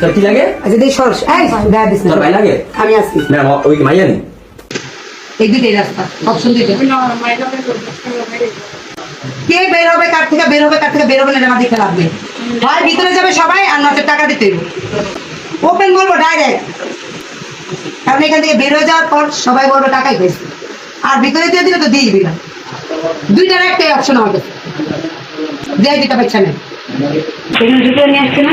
তোর কি লাগে? আচ্ছা দেই সর এই গায়ে দিস তোর ভাই লাগে? আমি আসছি না ওই মাইয়া নি এই দুইটাই রাস্তা অপশন দুইটা। কে বের হবে কার থেকে বের হবে কার থেকে বের হবে না আমার দেখে লাভ নেই হয় ভিতরে যাবে সবাই আর নয়তো টাকা দিতে ওপেন বলব ডাইরেক্ট কারণ এখান থেকে বের হয়ে যাওয়ার পর সবাই বলবে টাকাই পেয়েছে আর ভিতরে দিয়ে দিলে তো দিয়ে দিবি না দুইটার একটাই অপশন আমাদের। দিয়ে দিতে পারছে না এখানে জুতো নিয়ে আসছে না?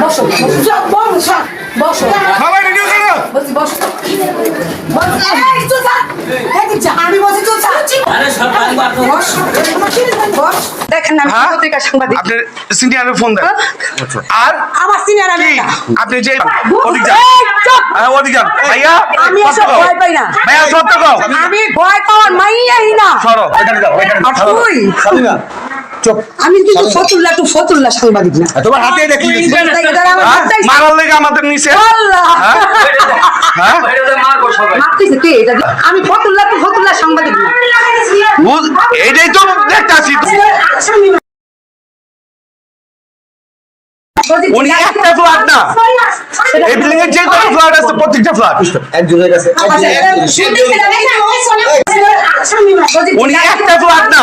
বসো বসো বসো বলছি বসো আমি বলছি তো। বস দেখেন আমি হ্যাঁ? পত্রিকা সাংবাদিক? আপনার সিনিয়রে ফোন দেন। আর আমার সিনিয়র আমি না। আপনি যে ওদিক যান। হ্যাঁ ওদিক যান। ভাইয়া আমি এসব ভয় পাই না। ভাইয়া সত্য কও। আমি ভয় পাওয়ার মাইয়াই না। সরো এখানে যাও এখানে আর তুই আমি কিন্তু ফতুল্লা টু ফতুল্লা সাংবাদিক না। তোমার হাতে দেখি। হ্যাঁ? হাতটাই- মারার লেগে আমাদের নিচে। আল্লাহ! হ্যাঁ? হ্যাঁ? মারতেছে কে? এটা? আমি ফতুল্লা টু ফতুল্লা সাংবাদিক না। বুঝ- তো দেখতাছি উনি একটা ফ্ল্যাট না। এই বিল্ডিং এর যে কটা ফ্ল্যাট আছে প্রত্যেকটা ফ্ল্যাট একজনের কাছে উনি একটা ফ্ল্যাট না।